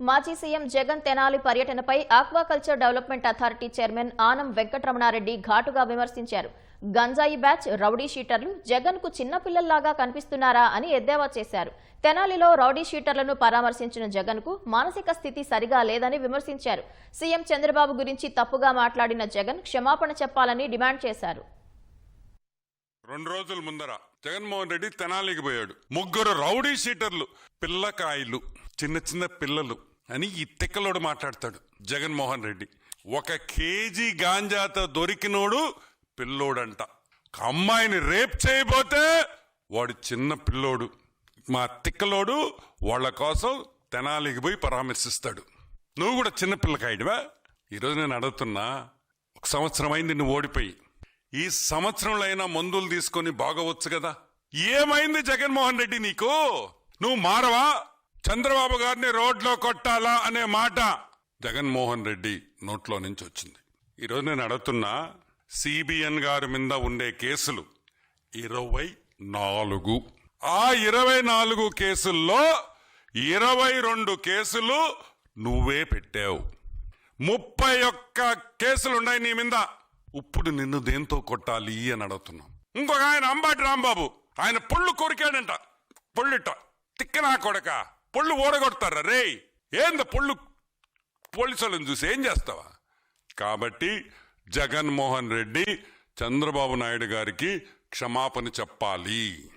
మాజీ సీఎం జగన్ తెనాలి పర్యటనపై aquaculture development authority chairman Anam Venkataramana Reddy ఘాటుగా విమర్శించారు. గంజాయి బ్యాచ్ రౌడీ షీటర్లు జగన్కు చిన్నపిల్లల్లాగా కనిపిస్తున్నారా అని ఎద్దేవా చేశారు. తెనాలిలో రౌడీ షీటర్లను పరామర్శించిన జగన్కు మానసిక స్థితి సరిగా లేదని విమర్శించారు. సీఎం చంద్రబాబు గురించి తప్పుగా మాట్లాడిన జగన్ క్షమాపణ చెప్పాలని డిమాండ్ చేశారు. రెండు రోజుల ముందర జగన్మోహన్ రెడ్డి తెనాలికి పోయాడు. ముగ్గురు రౌడీ షీటర్లు పిల్లకాయలు. చిన్న చిన్న పిల్లలు అని ఈ తిక్కలోడు మాట్లాడతాడు జగన్మోహన్ రెడ్డి. ఒక కేజీ గాంజాతో దొరికినోడు పిల్లోడంట. ఒక అమ్మాయిని రేప్ చేయబోతే వాడు చిన్న పిల్లోడు. మా తిక్కలోడు వాళ్ళ కోసం తెనాలికి పోయి పరామర్శిస్తాడు. నువ్వు కూడా చిన్న పిల్లకాయడివా? ఈరోజు నేను అడుగుతున్నా ఒక సంవత్సరం అయింది నువ్వు ఓడిపోయి. ఈ సంవత్సరంలో అయినా మందులు తీసుకొని బాగవచ్చు కదా? ఏమైంది జగన్మోహన్ రెడ్డి నీకు? నువ్వు మారవా? చంద్రబాబు గారిని రోడ్లో కొట్టాలా అనే మాట జగన్మోహన్ రెడ్డి నోట్లో నుంచి వచ్చింది. ఈరోజు నేను అడుగుతున్నా సిబిఎన్ గారి మీద ఉండే కేసులు ఇరవై నాలుగు. ఆ ఇరవై నాలుగు కేసుల్లో ఇరవై రెండు కేసులు నువ్వే పెట్టావు. ముప్పై ఒక్క కేసులు ఉన్నాయి నీ మీద. ఇప్పుడు నిన్ను దేంతో కొట్టాలి అని అడుగుతున్నాం. ఇంకొక ఆయన అంబాటి రాంబాబు. ఆయన పొళ్ళు కొరికాడంట. పొళ్ళుట తిక్కనా కొడక. పొళ్ళు ఓడగొడతారా రే ఏంద పొళ్ళు పోలీసులను చూసి ఏం చేస్తావా? కాబట్టి జగన్మోహన్ రెడ్డి చంద్రబాబు నాయుడు గారికి క్షమాపణ చెప్పాలి.